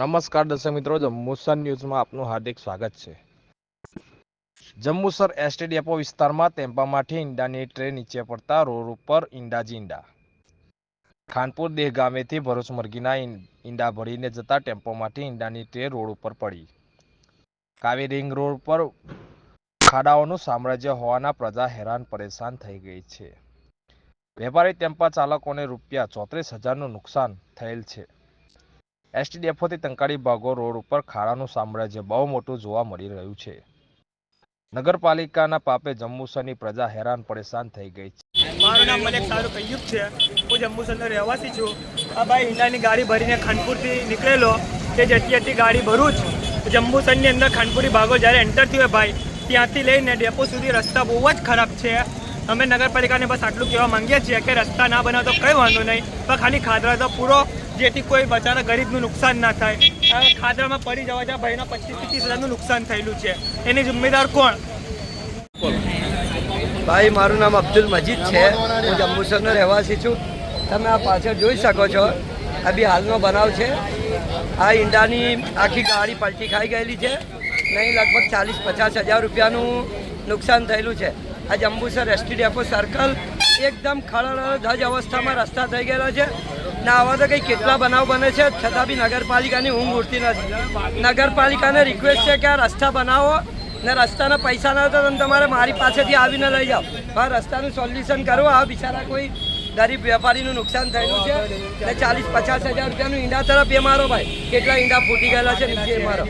નમસ્કાર દર્શક મિત્રો જમ્મુસર ન્યૂઝમાં આપનું હાર્દિક સ્વાગત છે. જંબુસર એસટી ડેપો વિસ્તારમાં ટેમ્પામાંથી ઈંડાની ટ્રે નીચે પડતા રોડ ઉપર ઈંડાજી ઈંડા ખાનપુર દેહ ગામેથી ભરૂચ મરઘીના ઈંડા ભરીને જતા ટેમ્પોમાંથી ઈંડાની ટ્રે રોડ ઉપર પડી. કાવી રિંગ રોડ પર ખાડાઓનું સામ્રાજ્ય હોવાના પ્રજા હેરાન પરેશાન થઈ ગઈ છે. વેપારી ટેમ્પા ચાલકોને રૂપિયા ચોત્રીસ હજારનું નુકસાન થયેલ છે. એસટી તંકાળી બાગો રોડ ઉપર ખાડાનું સામ્રાજ્ય બહુ મોટું જોવા મળી રહ્યું છે. નગરપાલિકાના પાપે જંબુસરની પ્રજા હેરાન પરેશાન થઈ ગઈ છે. મારું નામ મલેક તારું કૈયુબ છે. હું જંબુસરનો રહેવાસી છું. આ ભાઈ ઈંડાની ગાડી ભરીને ખાનપુરથી નીકળેલો તે જતી હતી ગાડી ભરું જ જંબુસરની અંદર ખાનપુરી ભાગો જ્યારે એન્ટર થયો ભાઈ, ત્યાંથી લઈને ડેપો સુધી રસ્તા બહુ જ ખરાબ છે. અમે નગરપાલિકાને બસ આટલું કહેવા માંગીએ છીએ કે રસ્તા ના બનાવો તો કંઈ વાંધો નહીં, પણ ખાલી ખાધરા તો પૂરો જેથી કોઈ બચારા ગરીબનું નુકસાન ના થાય. ખાદરમાં પડી જવા જ્યાં ભાઈના પચીસથી ત્રીસ હજારનું નુકસાન થયેલું છે. એની જિમ્મેદાર કોણ? ભાઈ, મારું નામ અબ્દુલ મજીદ છે. હું જંબુસરનો રહેવાસી છું. તમે આ પાછળ જોઈ શકો છો. આ બી હાલનો બનાવ છે. આ ઈંડાની આખી ગાડી પલટી ખાઈ ગયેલી છે. નહીં, લગભગ ચાલીસ પચાસ હજાર રૂપિયાનું નુકસાન થયેલું છે. આ જંબુસર એસટી ડેપો સર્કલ એકદમ ખળળ ધજ અવસ્થામાં રસ્તા થઈ ગયેલા છે. ના આવા તો કંઈ કેટલા બનાવ બને છે? છતાં બી નગરપાલિકાની ઊંઘ ઉડતી નથી. નગરપાલિકાને રિક્વેસ્ટ છે કે આ રસ્તા બનાવો ને રસ્તાના પૈસા ના હતા તમે તમારે મારી પાસેથી આવીને લઈ જાઓ. હા, રસ્તાનું સોલ્યુશન કરો. આ બિચારા કોઈ ગરીબ વેપારીનું નુકસાન થયેલું છે ને ચાલીસ પચાસ હજાર રૂપિયાનું ઈંડા તરફ એ મારો ભાઈ. કેટલા ઈંડા ફૂટી ગયેલા છે નીચે મારો.